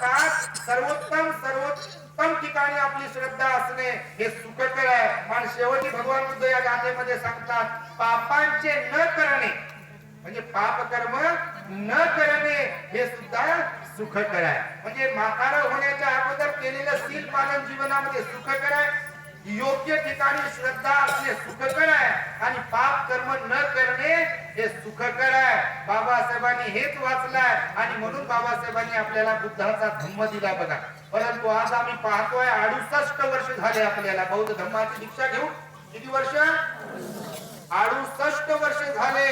सात सर्वोत्तम सर्वोत्तम ठिकाणी आपली श्रद्धा असणे हे सुखकर आहे. आणि शेवटी भगवान बुद्ध या गाथेमध्ये सांगतात पापांचे न करणे. म्हणजे पाप कर्म न करणे हे सुद्धा सुखकर आहे. म्हणजे म्हातारा होण्याच्या अगोदर केलेलं सील पालन जीवनामध्ये सुखकर आहे. योग्य ठिकाणी श्रद्धा असणे सुखकर आहे. आणि पाप कर्म न करणे हे सुखकर आहे. बाबासाहेबांनी हेच वाचलाय. आणि म्हणून बाबासाहेबांनी आपल्याला बुद्धाचा धम्म दिला बघा. परंतु आज आम्ही पाहतोय अडुसष्ट वर्ष झाले आपल्याला. बौद्ध धम्माची दीक्षा घेऊन किती वर्ष? अडुसष्ट वर्ष झाले.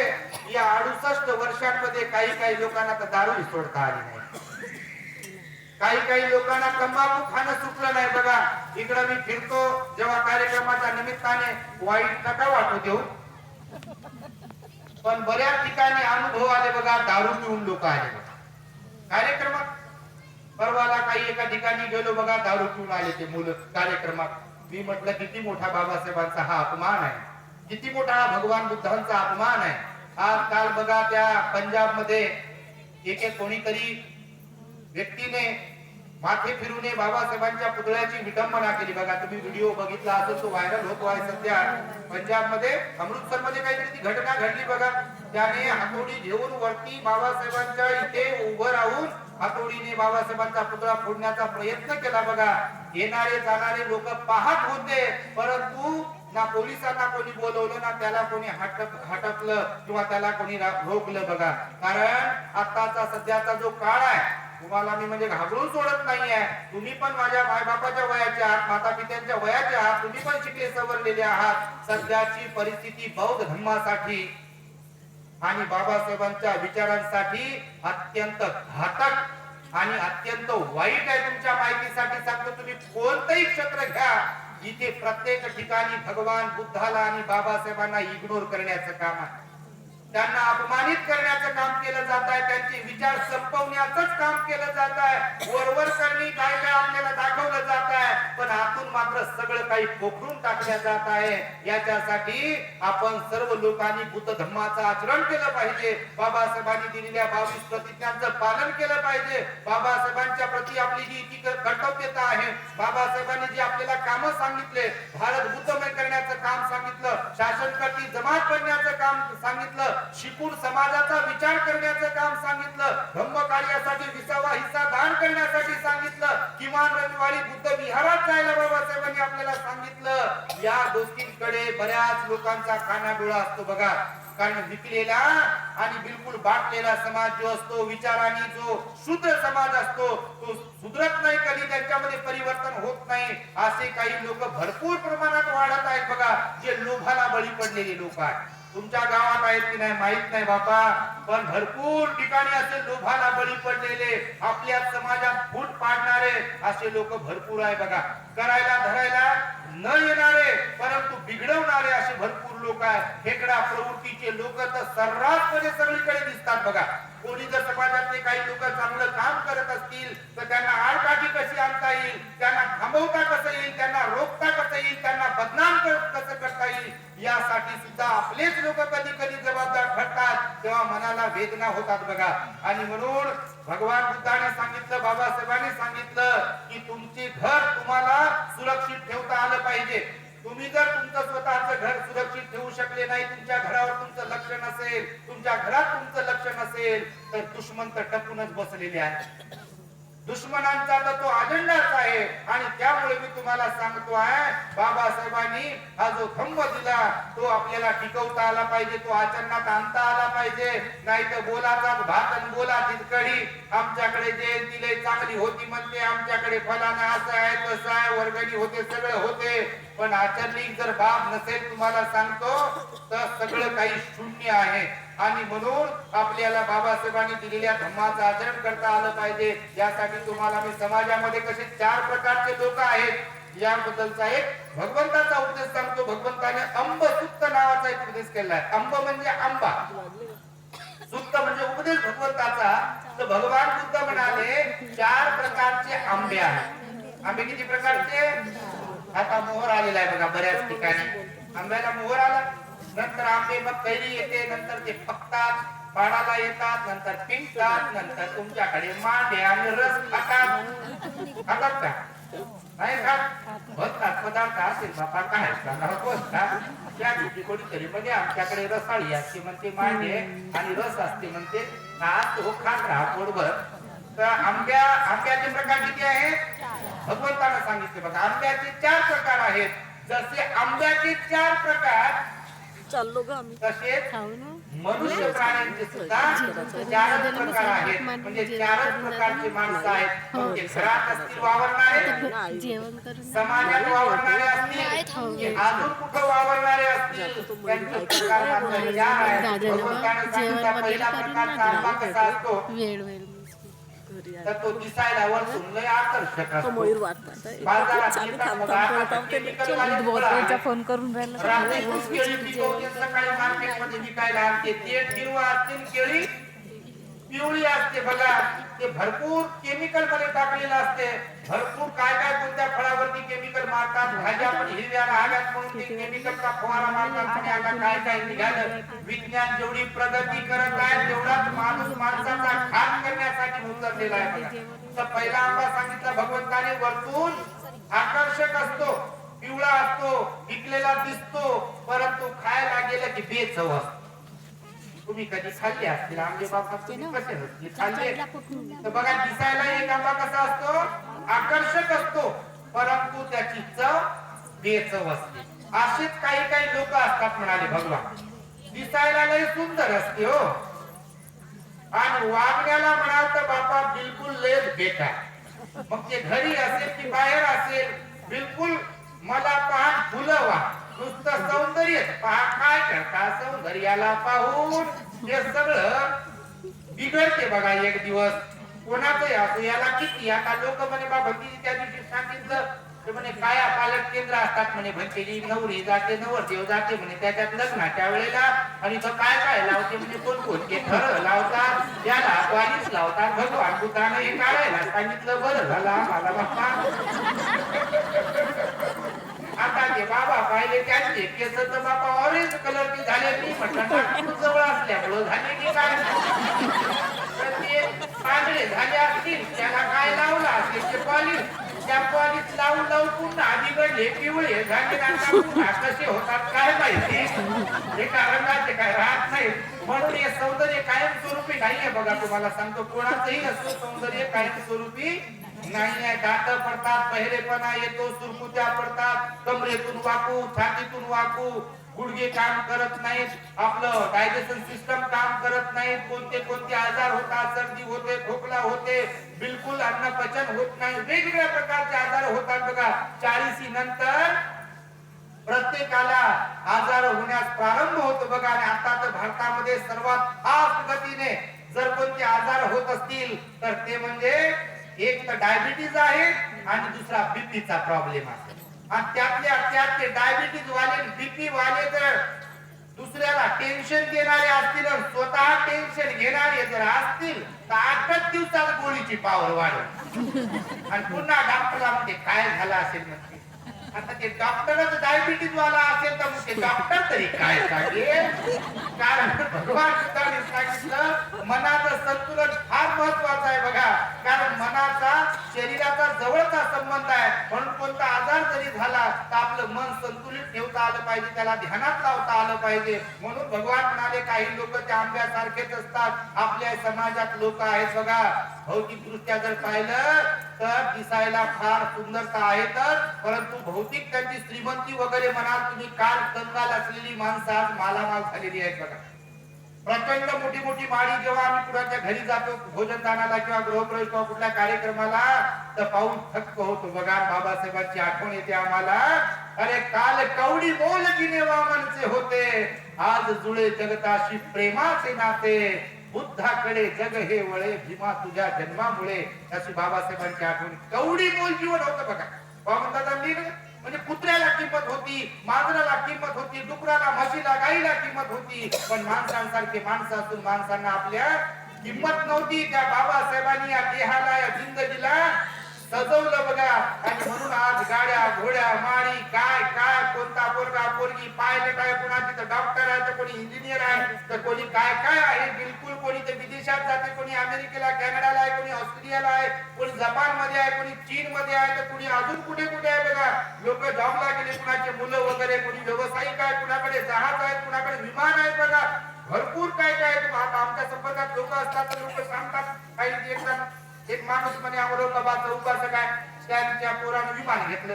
या अडुसष्ट वर्षांमध्ये काही काही लोकांना तर दारू सोडता आली नाही. काही काही लोकांना तंबाखू खाणं सुटलं नाही बघा. इकडं मी फिरतो. जेव्हा कार्यक्रमाच्या निमित्ताने वाईट नका वाटू देऊ. पण बऱ्याच ठिकाणी अनुभव आले बघा दारू पिऊन लोक आले बघा. कार्यक्रमात. परवाला काही एका ठिकाणी गेलो बघा दारू पिऊन आले ते मुलं कार्यक्रमात. मी म्हटलं किती मोठा बाबासाहेबांचा हा अपमान आहे. किती मोठा हा भगवान बुद्धांचा अपमान आहे. आज काल बघा त्या पंजाबमध्ये एक कोणीतरी व्यक्तीने माथे फिरूने बाबासाहेबांच्या पुतळ्याची विटंबना केली. बघा तुम्ही व्हिडिओ बघितला असं तो व्हायरल होतो आहे सध्या. पंजाबमध्ये अमृतसरमध्ये काहीतरी ती घटना घडली बघा. त्याने हातोडी घेऊन वरती बाबासाहेबांच्या इथे उभं राहून हातोडीने बाबासाहेबांचा पुतळा फोडण्याचा प्रयत्न केला बघा. येणारे जाणारे लोक पाहत होते परंतु ना पोलिसांना कोणी बोलवलं ना त्याला कोणी हटक हटकलं किंवा त्याला कोणी रोखलं बघा. कारण आताचा सध्याचा जो काळ आहे तुम्हाला मी म्हणजे घाबरून सोडत नाहीये. तुम्ही पण माझ्या मायबापाच्या वयाच्या आहात माता पित्यांच्या वयाच्या आहात तुम्ही पण शिकले सवरलेले आहात. सध्याची परिस्थिती बौद्ध धर्मासाठी आणि बाबासाहेबांच्या विचारांसाठी अत्यंत घातक आणि अत्यंत वाईट आहे तुमच्या माहितीसाठी सांगतो. तुम्ही कोणतंही क्षेत्र घ्या इथे प्रत्येक ठिकाणी भगवान बुद्धाला आणि बाबासाहेबांना इग्नोर करण्याचं काम आहे. त्यांना अपमानित करण्याचं काम केलं जात आहे त्यांचे विचार संपवण्याचंच काम केलं जात आहे. वरवर करणे काय काय आपल्याला दाखवलं जात मात्र सगळं काही पोखरून टाकल्या जात आहे. याच्यासाठी आपण सर्व लोकांनी बुद्धधम्माचं आचरण केलं पाहिजे. बाबासाहेबांनी दिलेल्या बावीस प्रतिज्ञांचं पालन केलं पाहिजे. बाबासाहेबांच्या प्रती आपली जी कर्तव्यता आहे. बाबासाहेबांनी जे आपल्याला काम सांगितले भारत बुद्धमय करण्याचं काम सांगितलं शासन करती जमात करण्याचं काम सांगितलं शिकून समाजाचा विचार करण्याचं काम सांगितलं धम्म कार्यासाठी विसावा हिस्सा दान करण्यासाठी सांगितलं किमान रविवारी बुद्ध विहारात जायला बाबासाहेबांनी आपल्याला सांगितलं या गोष्टींकडे बऱ्याच लोकांचा कानाडोळा असतो बघा. कारण विकलेला आणि बिलकुल बाटलेला समाज जो असतो विचाराने जो शूद्र समाज असतो तो सुधरत नाही कधी त्यांच्यामध्ये परिवर्तन होत नाही. असे काही लोक भरपूर प्रमाणात वाढत आहेत बघा जे लोभाला बळी पडलेले लोक आहेत. तुमच्या गावात आहेत की नाही माहीत नाही बाबा पण भरपूर ठिकाणी असे लोभाला बळी पडलेले आपल्या समाजात फूट पाडणारे असे लोक भरपूर आहे बघा. करायला धरायला न येणारे परंतु बिघडवणारे असे भरपूर लोक आहेत. हेकडा प्रवृत्तीचे लोक तर सर्रासपणे सगळीकडे दिसतात बघा. कोणी जर समाजातले काही लोक चांगलं काम करत असतील तर त्यांना आडकाठी कशी आणता येईल? त्यांना थांबवता कसं येईल? त्यांना रोखता कसं येईल? त्यांना बदनाम कसं यासाठी सुद्धा आपलेच लोक कधी कधी जबाबदार ठरतात. तेव्हा मनाला वेदना होतात बघा. आणि म्हणून भगवान बुद्धाने सांगितलं बाबासाहेबांनी सांगितलं की तुमचे घर तुम्हाला सुरक्षित ठेवता आलं पाहिजे. तुम्ही जर तुमचं स्वतःचं घर सुरक्षित ठेवू शकले नाही तुमच्या घरावर तुमचं लक्ष नसेल तुमच्या घरात तुमचं लक्ष नसेल तर दुश्मन तर टपूनच बसलेले आहे दुश्मनांचा तर तो अजंडाच आहे. आणि त्यामुळे मी तुम्हाला सांगतो आहे बाबासाहेबांनी हा जो थंब दिला तो आपल्याला टिकवता आला पाहिजे तो आचरणात आणता आला पाहिजे. नाही तर बोलाचा भात आणि बोला तितकडी आमच्याकडे जे दिले चांगली होती म्हणते आमच्याकडे फलाना असं आहे तसं आहे वर्गणी होते सगळं होते. पण आचरणी जर बाब नसेल तुम्हाला सांगतो तर सगळं काही शून्य आहे. आणि म्हणून आपल्याला बाबासाहेबांनी दिलेल्या धम्माचं आचरण करता आलं पाहिजे. यासाठी तुम्हाला मी समाजामध्ये कसे चार प्रकारचे लोक आहेत याबद्दलचा एक भगवंताचा उपदेश सांगतो. भगवंताने अंब सुप्त नावाचा एक उपदेश आहे. अंब म्हणजे आंबा. सुप्त म्हणजे उपदेश भगवंताचा. तर भगवान बुद्ध म्हणाले चार प्रकारचे आंबे आहेत. आंबे किती प्रकारचे? आता मोहर आलेला आहे बघा बऱ्याच ठिकाणी. आंब्याला मोहर आला. नंतर आंबे मग कैरी येते नंतर ते पकतात पाडाला येतात नंतर पिंकतात नंतर तुमच्याकडे मांडे आणि रस खातात. खातात का? नाही खात? भरतात पदार्थ असेल बापा काय सांगा त्या दिवशी कोणीतरी म्हणजे आमच्याकडे रसाळी असते म्हणते मांडे आणि रस असते म्हणते आज तो खात राहा पोटभर. तर आंब्या आंब्याचे प्रकार किती आहेत? भगवंतानं सांगितले बघा आंब्याचे चार प्रकार आहेत. जसे आंब्याचे चार प्रकार चाललो ग आम्ही. मनुष्य प्राण्यांचे सुद्धा चारच प्रकार आहेत. म्हणजे चारच प्रकारचे माणसं आहेत. ते घरात असतील वावरणारे जेवण करून समाजात वावरणारे असतील अजून कुठं वावरणारे असतील त्यांचे प्रकार मात्र चार आहेत. भगवंतानं सांगितला पहिला प्रकारचा आंबा कसा असतो? वेळ वेळ. तर तो दिसायला लय आकर्षक असतो. मयूर चालू. फोन करून राहिला रात्री खूप केळी पिकवते सकाळी मार्केटमध्ये विकायला आणते. ते किंवा असतील केळी पिवळी असते. बघा ते भरपूर केमिकलमध्ये टाकलेलं असते. भरपूर काय काय कोणत्या फळावरती केमिकल मारतात भाज्या पण हिरव्या राहाव्यात म्हणून ते केमिकलचा फवारा मारतात. आणि आता काय काय निघालं? विज्ञान जेवढी प्रगती करत आहे तेवढाच माणूस माणसाचा घात करण्यासाठी उतरलेला आहे तर पहिला आंबा सांगितला भगवंताने वरतून आकर्षक असतो पिवळा असतो विकलेला दिसतो परंतु खायला गेलं की बेचव असतो. तुम्ही कधी खाल्ले असतील? आंबे बाबा तुम्ही कसे नसतील? खाल्ले. तर बघा दिसायला एक आंबा कसा असतो? आकर्षक असतो. परंतु त्याची चव बेचव असते. असेच काही काही लोक असतात म्हणाले भगवान. दिसायला लय सुंदर असते हो. आणि वागण्याला म्हणाल तर बापा बिलकुल लेच बेटा मग ते घरी असेल की बाहेर असेल बिलकुल मला पाहत फुलवा. नुसतं सौंदर्य. पहा काय करता सौंदर्याला पाहून. हे सगळं बिघडते बघा एक दिवस. कोणाचं असं? याला किती? आता लोक म्हणे बाबा किती त्या दिवशी सांगितलं ते म्हणे काया पालक केंद्र असतात म्हणे भक्तीजी नवरी जाते नवरदेव जाते म्हणे त्याच्यात लग्नाच्या वेळेला आणि तो काय काय लावते म्हणजे कोण कोणते थर लावतात याला वालीच लावतात भगवान बुद्धाने हे काढायला सांगितलं बरं झालं आम्हाला बाप्पा. आता ते बाबा पाहिले त्यांचे केस तर बाबा ऑरेंज कलरचे झाले मी म्हटलं जवळ असल्यामुळं झाले की काय? पांढरे झाले असतील त्याला काय लावला असेल ते पॉलिश त्या पॉलिश लावून लावून पुन्हा बिघडले पिवळे झाले आता पुन्हा कसे होतात काय माहिती? एका रंगाचे काय राहत नाही. म्हणून हे सौंदर्य कायम स्वरूपी नाहीये बघा तुम्हाला सांगतो. कोणाचंही असो सौंदर्य कायम स्वरूपी नाही आहे. दात पडतात पहिरेपणा येतो सुरकुत्या पडतात कमरेतून वाकू छातीतून वाकू गुडघे काम करत नाहीत आपलं डायजेशन सिस्टम काम करत नाही कोणते कोणते आजार होतात सर्दी होते खोकला होते बिलकुल अन्न पचन होत नाही. वेगवेगळ्या प्रकारचे आजार होतात बघा. चाळीसी नंतर प्रत्येकाला आजार होण्यास प्रारंभ होतो बघा. आणि आता तर भारतामध्ये सर्वात फास्ट गतीने जर कोणते आजार होत असतील तर ते म्हणजे एक तर डायबिटीज आहे आणि दुसरा बीपीचा प्रॉब्लेम आहे. आणि त्यातल्या त्यात ते डायबिटीज वाले बीपी वाले तर दुसऱ्याला टेन्शन देणारे असतील स्वतः टेन्शन घेणारे जर असतील तर आठच दिवसात गोळीची पावर वाढेल. आणि पुन्हा डॉक्टरला म्हणते काय झालं असेल म्हणते? आता ते डॉक्टरच डायबिटीज वाला असेल तर मग ते डॉक्टर तरी काय सांगेल? कारण भगवान सांगितलं मनाचं संतुलन फार महत्वाचं आहे बघा. कारण मनाचा शरीराचा जवळचा संबंध आहे. म्हणून कोणता आजार जरी झाला तर आपलं मन संतुलित ठेवता आलं पाहिजे त्याला ध्यानात लावता आलं पाहिजे. म्हणून भगवान म्हणाले काही लोक त्या आंब्यासारखेच असतात. आपल्या समाजात लोक आहेत बघा. भौतिक दृष्ट्या जर पाहिलं तर दिसायला फार सुंदरता आहे तर. परंतु भौतिक त्यांची श्रीमंती वगैरे म्हणाल तुम्ही काल कंगाल असलेली माणसं आज मालामाल झालेली आहेत बघा. प्रचंड मोठी मोठी माळी जेव्हा आम्ही कुणाच्या घरी जातो भोजनदानाला किंवा गृहप्रवेश किंवा कुठल्या कार्यक्रमाला तर पाहून थक्क होतो. बघा बाबासाहेबांची आठवण येते आम्हाला. अरे काल कवडी बोल जिने वामनचे होते. आज जुळे जगताशी प्रेमाचे नाते. बुद्धाकडे जग हे वळे भीमा तुझ्या जन्मामुळे. अशी बाबासाहेबांची आठवण कवडी बोल जीवन होतं बघा. वामनदादा मी म्हणजे कुत्र्याला किंमत होती मांजराला किंमत होती डुकराला म्हशीला गाईला किंमत होती. पण माणसांसारखे माणसं असून माणसांना आपल्या किंमत नव्हती. त्या बाबासाहेबांनी या देहाला या जिंदगीला सजवलं बघा. आणि म्हणून आज गाड्या घोड्या माळी काय काय कोण कोणी पायलट आहे कोणा तिथं डॉक्टर आहे तर कोणी इंजिनियर आहे तर कोणी काय काय आहे? बिलकुल कोणी ते विदेशात जाते कोणी अमेरिकेला कॅनडाला आहे कोणी ऑस्ट्रेलियाला आहे कोणी जपानमध्ये आहे कोणी चीन मध्ये आहे तर कोणी अजून कुठे कुठे आहे बघा? लोक जॉबला गेले कुणाचे मुलं वगैरे कोणी व्यावसायिक आहे कुणाकडे जहाज आहेत कुणाकडे विमान आहेत बघा? भरपूर काय काय आहे. आता आमच्या संपर्कात लोक असतात तर लोक सांगतात काही एक माणूस म्हणे औरंगाबाद चौकाचं काय त्यांच्या पोरानं विमान घेतलं.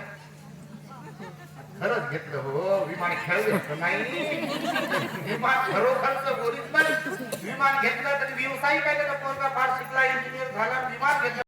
खरंच घेतलं हो. विमान खेळलं नाही. विमान खरोखरच ओरिजिनल विमान घेतलं तरी व्यावसायिक आहे त्याचा पोरगा फार शिकला इंजिनियर झाला विमान घेतलं.